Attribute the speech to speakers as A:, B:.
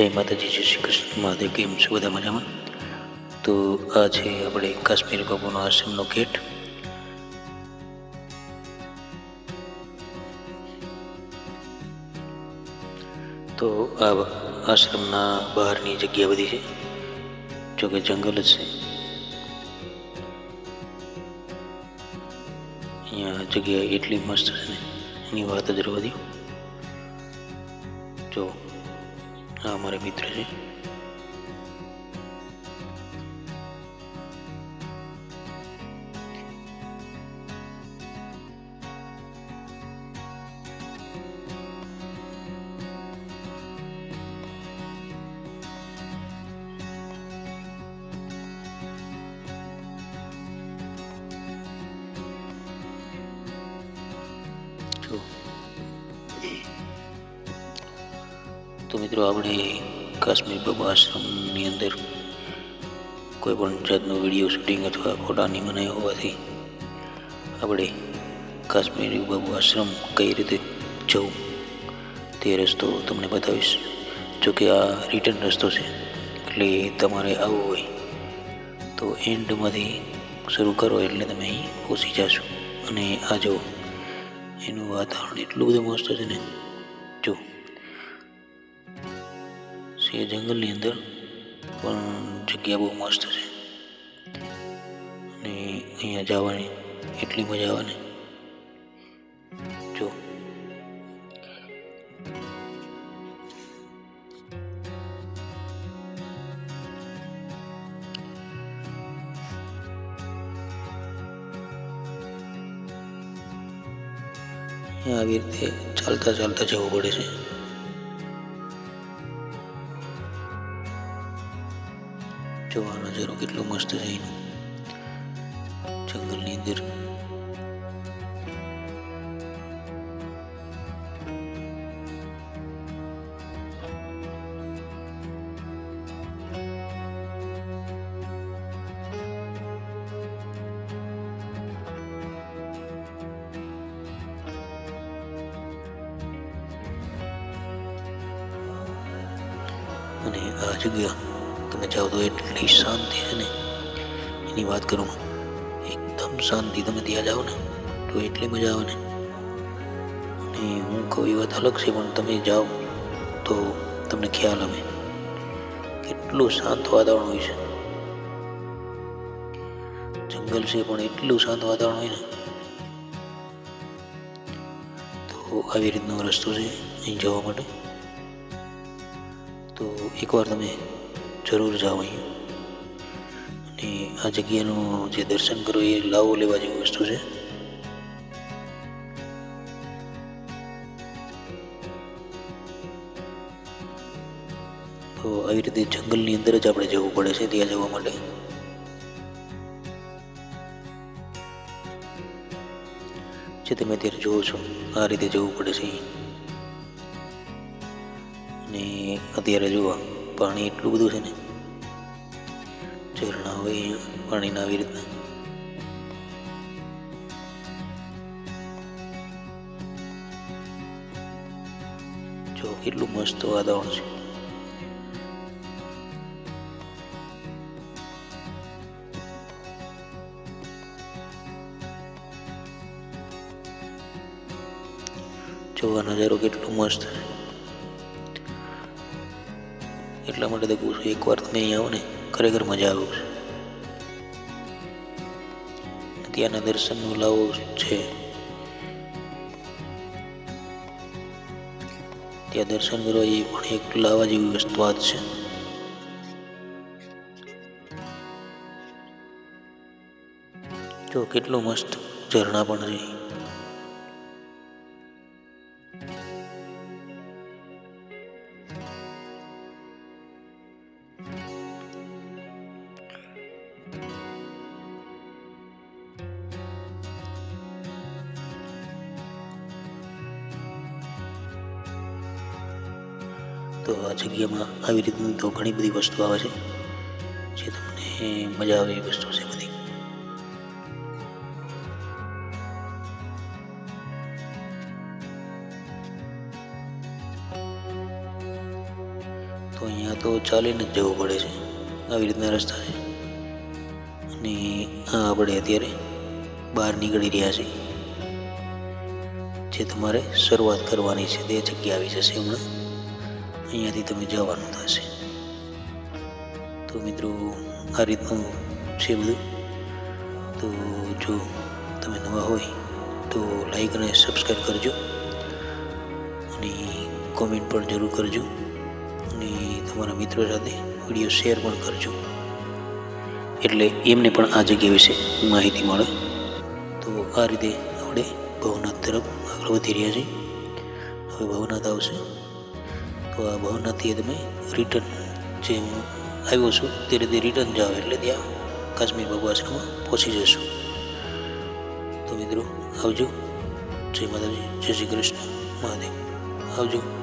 A: જય માતાજી, જય શ્રી કૃષ્ણ. મહાદેવ, કેમ છો બધા મજામાં? તો આ છે આપણે કાશ્મીર બાબુનો આશ્રમનો ગેટ. તો આ આશ્રમના બહારની જગ્યા બધી છે, જો કે જંગલ જ છે. અહીંયા જગ્યા એટલી મસ્ત છે ને, એની વાત જ રહેવા દો જો આ અમારા મિત્ર છે જો તો મિત્રો આપણે કાશ્મીર બાબા આશ્રમની અંદર કોઈ પણ જાતનું વીડિયો શૂટિંગ અથવા ફોટા નહીં બનાવ્યા હોવાથી આપણે કાશ્મીરી બાબુ આશ્રમ કઈ રીતે જવું તે રસ્તો તમને બતાવીશ. જો કે આ રિટર્ન રસ્તો છે, એટલે તમારે આવવું હોય તો એન્ડમાંથી શરૂ કરો એટલે તમે અહીં પહોંચી જશો. અને આ જો એનું વાતાવરણ એટલું બધું મસ્ત છે ને. જો છે જંગલની અંદર. પણ જગ્યા બહુ મસ્ત છે. અને અહીંયા જવાની એટલી મજા આવે ને. જો. આવી રીતે ચાલતા ચાલતા જવું પડે છે. જો આ કેટલો મસ્ત છે એનો. જંગલની અંદર. અને આ જગ્યા તમે જાઓ તો એટલી શાંતિ છે ને. એની વાત કરું એકદમ શાંતિ. તમે ત્યાં જાઓ ને, તો એટલી મજા આવે ને. અને હું કહું એ વાત અલગ છે, પણ તમે જાઓ તો તમને ખ્યાલ આવે. કેટલું શાંત વાતાવરણ હોય છે. જંગલ છે, પણ એટલું શાંત વાતાવરણ હોય ને. તો આવી રીતનો રસ્તો છે, અહીં જવા માટે. તો એકવાર તમે જરૂર જાઓ અહીં. અને આ જગ્યાનું જે દર્શન કરો એ લાવો લેવા જેવી વસ્તુ છે. તો આવી રીતે જંગલની અંદર જ આપણે જવું પડે છે ત્યાં જવા માટે. જે તમે અત્યારે જુઓ છો, આ રીતે જવું પડે છે. અને અત્યારે જુઓ પાણી એટલું બધું છે ને, ઝરણા હોય પાણીના આવી રીતના. જો કેટલું મસ્ત વાતાવરણ છે. જોવા નજારો કેટલો મસ્ત છે. એટલા માટે તો કહું છું એકવાર તમે અહીં આવો ને, ખરેખર મજા આવે છે. ત્યાંના દર્શનનો લાવો છે. ત્યાં દર્શન કરવા એ પણ એક લાવા જેવી વસ્તુ વાત છે. જો, કેટલું મસ્ત ઝરણા પણ છે. તો આ જગ્યામાં આવી રીતની તો ઘણી બધી વસ્તુ આવે છે, જે તમને મજા આવે એવી વસ્તુ છે બધી. તો અહીંયા તો ચાલીને જ જવું પડે છે, આવી રીતના રસ્તા છે. અને આ આપણે અત્યારે બહાર નીકળી રહ્યા છીએ. જે તમારે શરૂઆત કરવાની છે, તે જગ્યા આવી જશે હમણાં. અહીંયાથી તમે જવાનું થશે. તો મિત્રો, આ રીતનું છે બધું. તો જો તમે નવા હોય, તો લાઈક અને સબસ્ક્રાઈબ કરજો. અને કોમેન્ટ પણ જરૂર કરજો. અને તમારા મિત્રો સાથે વીડિયો શેર પણ કરજો. એટલે એમને પણ આ જગ્યા વિશે માહિતી મળે. તો આ રીતે આપણે ભવનાથ તરફ આગળ વધી રહ્યા છીએ. હવે ભવનાથ આવશે. ભવનાથથી તમે રિટર્ન જે હું આવ્યો છું તે રીતે રિટર્ન જાઓ એટલે ત્યાં કાશ્મીર બાબુ આશ્રમમાં પહોંચી જશું. તો મિત્રો, આવજો. જય માતાજી. જય શ્રી કૃષ્ણ. મહાદેવ. આવજો.